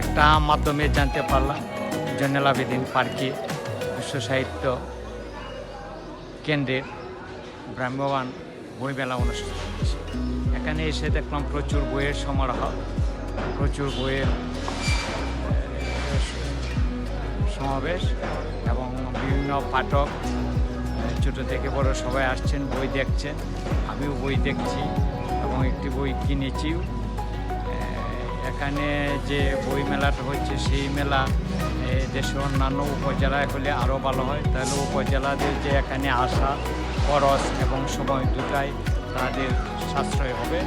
একটা মাধ্যমে জানতে পারলাম। জয়নাল আবেদিন পার্কে বিশ্ব সাহিত্য কেন্দ্রের ব্রাহ্মবান বইমেলা অনুষ্ঠিত হচ্ছে। এখানে এসে দেখলাম প্রচুর বইয়ের সমারোহ, প্রচুর বইয়ের সমাবেশ এবং বিভিন্ন পাঠক, ছোট থেকে বড় সবাই আসছেন, বই দেখছেন। আমিও বই দেখছি এবং একটি বই কিনেছিও। এখানে যে বই মেলাটা হচ্ছে, সেই মেলা দেশের অন্যান্য উপজেলায় হলে আরও ভালো হয়। তাহলে উপজেলাদের যে এখানে আসা, খরচ এবং সময় দুটাই তাদের সাশ্রয় হবে।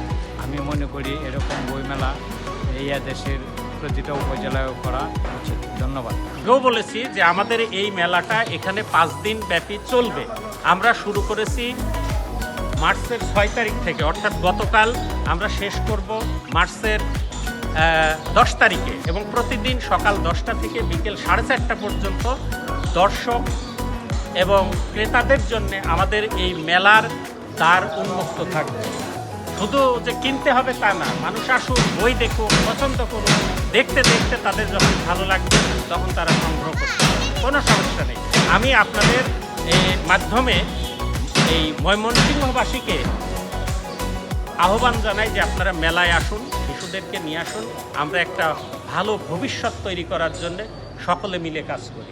আমি মনে করি এরকম বইমেলা এই দেশের প্রতিটা উপজেলায় করা উচিত। ধন্যবাদ। আগেও বলেছি যে আমাদের এই মেলাটা এখানে পাঁচ দিন ব্যাপী চলবে। আমরা শুরু করেছি মার্চের ছয় তারিখ থেকে, অর্থাৎ গতকাল আমরা শেষ করব মার্চের দশ তারিখে এবং প্রতিদিন সকাল দশটা থেকে বিকেল সাড়ে চারটা পর্যন্ত দর্শক এবং ক্রেতাদের জন্য আমাদের এই মেলার দ্বার উন্মুক্ত থাকবে। শুধু যে কিনতে হবে তা না, মানুষ আসুক, বই দেখুক, পছন্দ করুক, দেখতে দেখতে তাদের যখন ভালো লাগবে, তখন তারা সংগ্রহ করতে কোনো সমস্যা নেই। আমি আপনাদের মাধ্যমে এই ময়মনসিংহবাসীকে আহ্বান জানাই যে আপনারা মেলায় আসুন। শিশুদেরকে নিয়ে আসুন। আমরা একটা ভালো ভবিষ্যৎ তৈরি করার জন্যে সকলে মিলে কাজ করি।